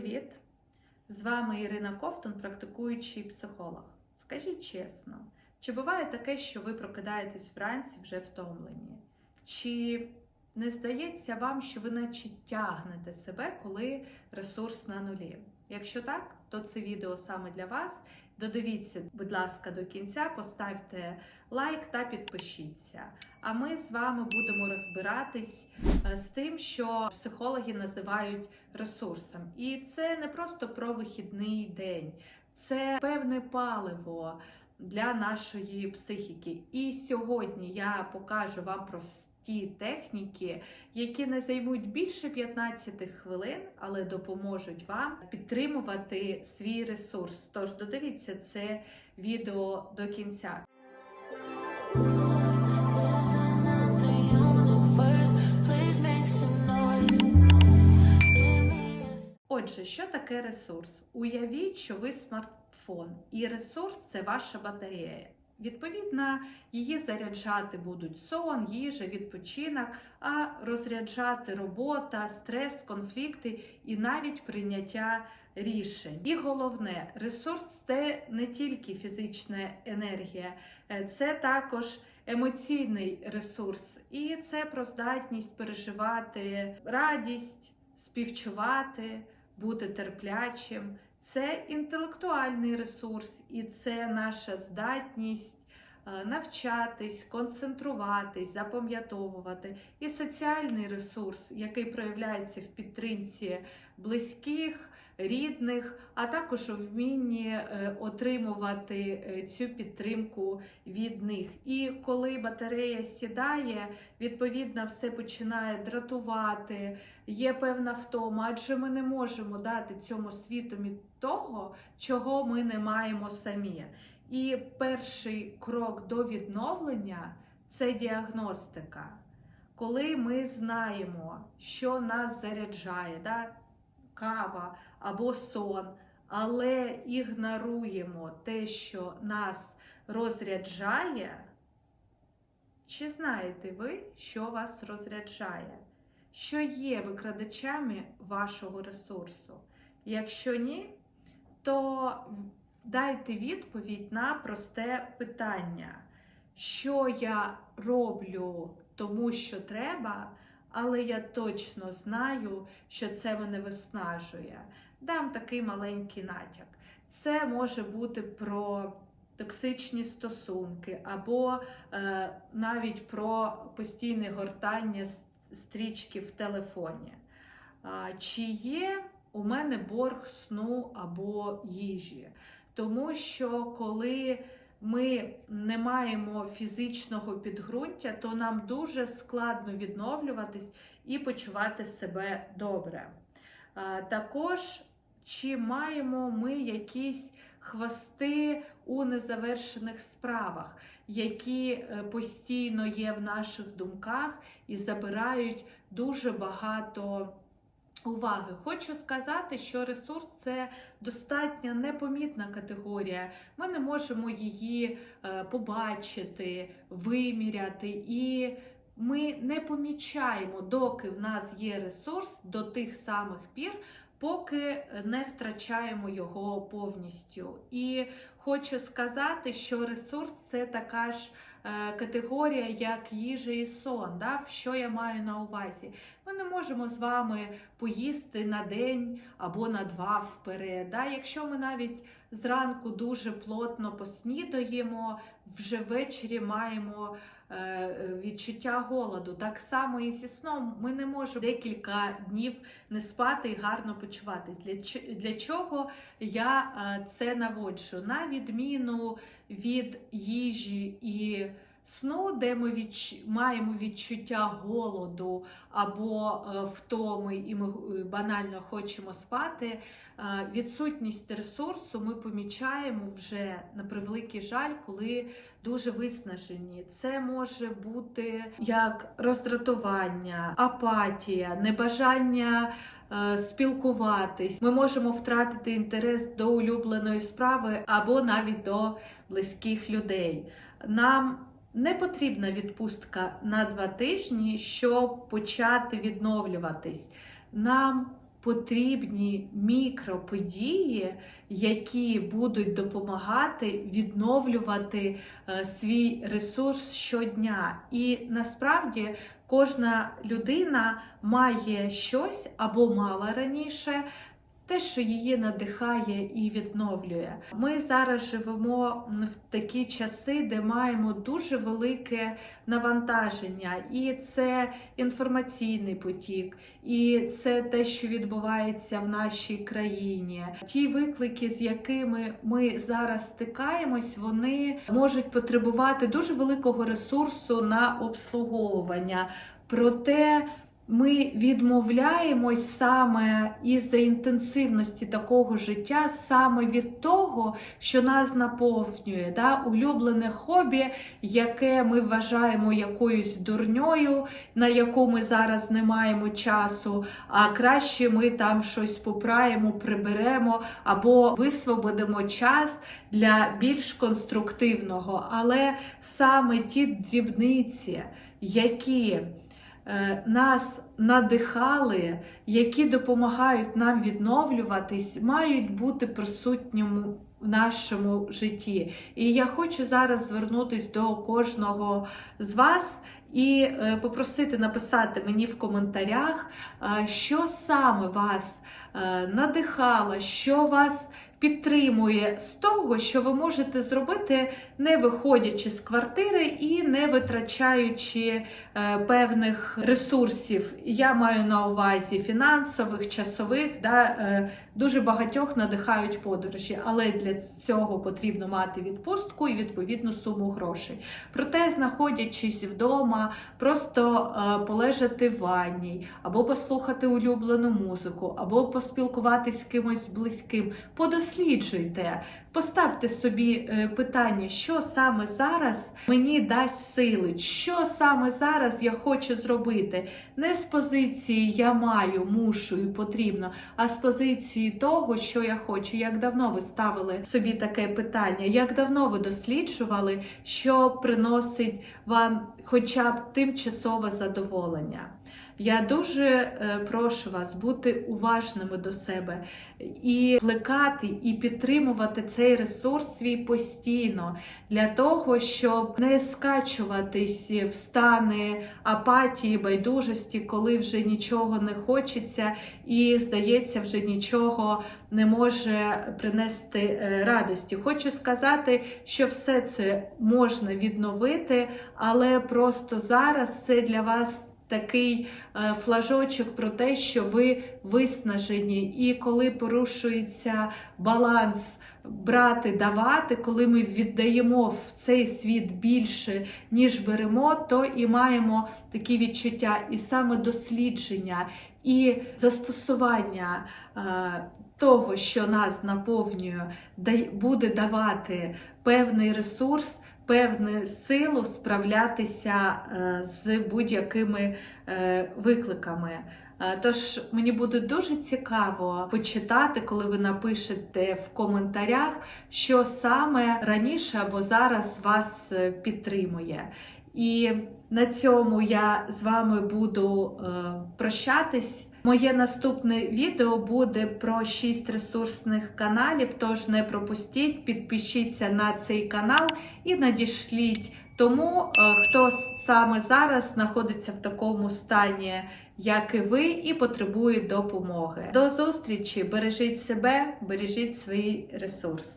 привіт! З вами Ірина Ковтун, практикуючий психолог. Скажіть чесно, чи буває таке, що ви прокидаєтесь вранці вже втомлені? Чи не здається вам, що ви наче тягнете себе, коли ресурс на нулі? Якщо так, то це відео саме для вас. Додивіться, будь ласка, до кінця, поставте лайк та підпишіться. А ми з вами будемо розбиратись е, з тим, що психологи називають ресурсом. І це не просто про вихідний день, це певне паливо для нашої психіки. І сьогодні я покажу вам прості техніки, які не займуть більше 15 хвилин, але допоможуть вам підтримувати свій ресурс. Тож додивіться це відео до кінця. Отже, що таке ресурс? Уявіть, що ви смартфон, і ресурс це ваша батарея. Відповідно, її заряджати будуть сон, їжа, відпочинок, а розряджати робота, стрес, конфлікти і навіть прийняття рішень. І головне, ресурс це не тільки фізична енергія, е, це також емоційний ресурс, і це про здатність переживати радість, співчувати, бути терплячим. Це інтелектуальний ресурс, і це наша здатність навчатись, концентруватись, запам'ятовувати. І соціальний ресурс, який проявляється в підтримці близьких, рідних, а також у вмінні е, отримувати е, цю підтримку від них. І коли батарея сідає, відповідно все починає дратувати, є певна втома, адже ми не можемо дати цьому світу того, чого ми не маємо самі. І перший крок до відновлення це діагностика. Коли ми знаємо, що нас заряджає, да? кава або сон, але ігноруємо те, що нас розряджає, чи знаєте ви, що вас розряджає? Що є викрадачами вашого ресурсу? Якщо ні, то дайте відповідь на просте питання, що я роблю тому, що треба, але я точно знаю, що це мене виснажує. Дам такий маленький натяк. Це може бути про токсичні стосунки, або е, навіть про постійне гортання стрічки в телефоні. Чи є у мене борг сну або їжі? Тому що коли ми не маємо фізичного підґрунтя, то нам дуже складно відновлюватись і почувати себе добре. Також чи маємо ми якісь хвости у незавершених справах, які е, постійно є в наших думках і забирають дуже багато уваги. Хочу сказати, що ресурс це достатньо непомітна категорія. Ми не можемо її е, побачити, виміряти і. Ми не помічаємо, доки в нас є ресурс до тих самих пір, поки не втрачаємо його повністю. І хочу сказати, що ресурс це така ж е, категорія, як їжа і сон. Да? Що я маю на увазі? Не можемо з вами поїсти на день або на два вперед. Да? Якщо ми навіть зранку дуже плотно поснідаємо, вже ввечері маємо е, відчуття голоду. Так само і зі сном ми не можемо декілька днів не спати і гарно почуватись. Для, для чого я е, це наводжу? На відміну від їжі і сну, де ми відч... маємо відчуття голоду або е, втоми, і ми е, банально хочемо спати. е, Відсутність ресурсу ми помічаємо вже на превеликий жаль, коли дуже виснажені. Це може бути як роздратування, апатія, небажання спілкуватись. Ми можемо втратити інтерес до улюбленої справи або навіть до близьких людей. Нам не потрібна відпустка на два тижні, щоб почати відновлюватись. Нам потрібні мікроподії, які будуть допомагати відновлювати е, свій ресурс щодня. І насправді кожна людина має щось або мала раніше. Те, що її надихає і відновлює. Ми зараз живемо в такі часи, де маємо дуже велике навантаження, і це інформаційний потік, і це те, що відбувається в нашій країні. Ті виклики, з якими ми зараз стикаємось, вони можуть потребувати дуже великого ресурсу на обслуговування. Проте ми відмовляємось саме із-за інтенсивності такого життя, саме від того, що нас наповнює, да? улюблене хобі, яке ми вважаємо якоюсь дурньою, на яку ми зараз не маємо часу, а краще ми там щось попраємо, приберемо або висвободимо час для більш конструктивного. Але саме ті дрібниці, які нас надихали, які допомагають нам відновлюватись, мають бути присутніми в нашому житті. І я хочу зараз звернутися до кожного з вас. І е, попросити написати мені в коментарях, е, що саме вас е, надихало, що вас підтримує з того, що ви можете зробити, не виходячи з квартири і не витрачаючи е, певних ресурсів. Я маю на увазі фінансових, часових, да, е, дуже багатьох надихають подорожі, але для цього потрібно мати відпустку і відповідну суму грошей. Проте, знаходячись вдома, просто е, полежати в ванні, або послухати улюблену музику, або поспілкуватись з кимось близьким, подосліджуйте, поставте собі е, питання, що саме зараз мені дасть сили, що саме зараз я хочу зробити. Не з позиції я маю, мушу і потрібно, а з позиції того, що я хочу. Як давно ви ставили собі таке питання, як давно ви досліджували, що приносить вам хоча б тимчасове задоволення. Я дуже е, прошу вас бути уважними до себе і плекати і підтримувати цей ресурс свій постійно для того, щоб не скачуватись в стани апатії, байдужості, коли вже нічого не хочеться, і здається, вже нічого не може принести е, радості. Хочу сказати, що все це можна відновити, але просто зараз це для вас. Такий е, флажочок про те, що ви виснажені, і коли порушується баланс брати, давати, коли ми віддаємо в цей світ більше, ніж беремо, то і маємо такі відчуття, і саме дослідження, і застосування е, того, що нас наповнює, буде давати певний ресурс певну силу справлятися е, з будь-якими е, викликами. Е, Тож мені буде дуже цікаво почитати, коли ви напишете в коментарях, що саме раніше або зараз вас підтримує. І на цьому я з вами буду прощатись. Моє наступне відео буде про 6 ресурсних каналів, тож не пропустіть, підпишіться на цей канал і надішліть тому, е, хто саме зараз знаходиться в такому стані, як і ви, і потребує допомоги. До зустрічі! Бережіть себе, бережіть свій ресурс.